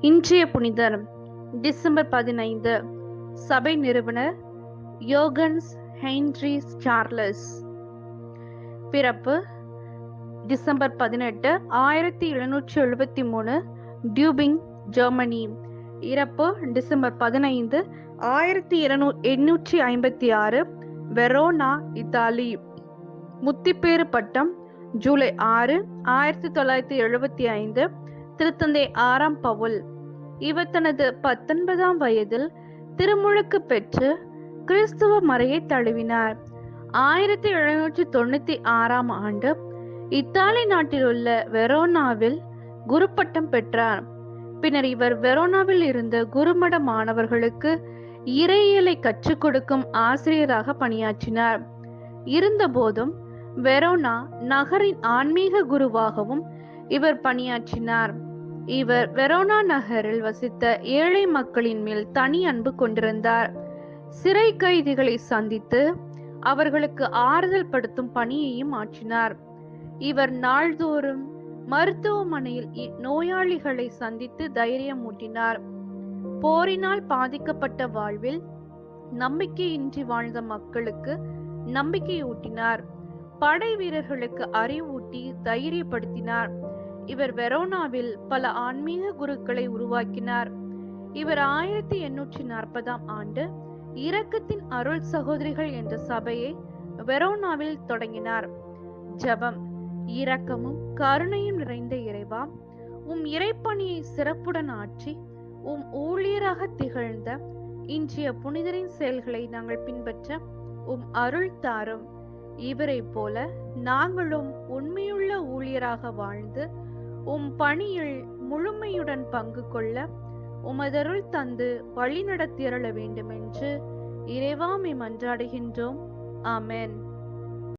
இன்றைய புனிதர் டிசம்பர் பதினைந்து சபை நிறுவனர் யோகன்ஸ் ஹென்ரி சார்லஸ். பிறப்பு டிசம்பர் பதினெட்டு ஆயிரத்தி எழுநூற்றி எழுபத்தி மூணு டியூபிங் ஜெர்மனி. இறப்பு டிசம்பர் பதினைந்து ஆயிரத்தி இருநூ எண்ணூற்றி ஐம்பத்தி ஆறு வெரோனா இத்தாலி. முத்திப்பேறு பட்டம் ஜூலை ஆறு ஆயிரத்தி தொள்ளாயிரத்தி எழுபத்தி ஐந்து திருத்தந்தை ஆறாம் பவுல். இவர் தனது பத்தொன்பதாம் வயதில் திருமுழுக்கு பெற்று கிறிஸ்துவ மறையை தழுவினார். ஆயிரத்தி எழுநூற்றி தொண்ணூத்தி ஆறாம் ஆண்டு இத்தாலி நாட்டில் உள்ள வெரோனாவில் குருப்பட்டம் பெற்றார். பின்னர் இவர் வெரோனாவில் இருந்த குருமட மாணவர்களுக்கு இறையியலை கற்றுக் கொடுக்கும் ஆசிரியராக பணியாற்றினார். இருந்தபோதும் வெரோனா நகரின் ஆன்மீக குருவாகவும் இவர் பணியாற்றினார். இவர் வெரோனா நகரில் வசித்த ஏழை மக்களின் மேல் தனி அன்பு கொண்டிருந்தார். சிறை கைதிகளை சந்தித்து அவர்களுக்கு ஆறுதல் படுத்தும் பணியையும் ஆற்றினார். இவர் நாள்தோறும் மருத்துவமனையில் இ- நோயாளிகளை சந்தித்து தைரியம் ஊட்டினார் போரினால் பாதிக்கப்பட்ட வாழ்வில் நம்பிக்கையின்றி வாழ்ந்த மக்களுக்கு நம்பிக்கையூட்டினார். படை வீரர்களுக்கு அறிவூட்டி தைரியப்படுத்தினார். இவர் வெரோனாவில் பல ஆன்மீக குருக்களை உருவாக்கினார். இவர் ஆயிரத்தி எண்ணூற்றி நாற்பதாம் ஆண்டு இரக்கத்தின் அருள் சகோதரிகள் என்ற சபையை வெரோனாவில் தொடங்கினார். ஜபம் இரக்கமும் கருணையும் நிறைந்த இறைவா உம் இறைப்பணியை சிறப்புடன் ஆற்றி உம் ஊழியராக திகழ்ந்த இன்றைய புனிதரின் செயல்களை நாங்கள் பின்பற்ற உம் அருள் தாரும். இவரை போல நாங்களும் உண்மையுள்ள ஊழியராக வாழ்ந்து உம் பணியில் முழுமையுடன் பங்கு கொள்ள உமதருள் தந்து வழி நடத்தியருள வேண்டும் என்று இறைவாமை மன்றாடுகின்றோம். ஆமேன்.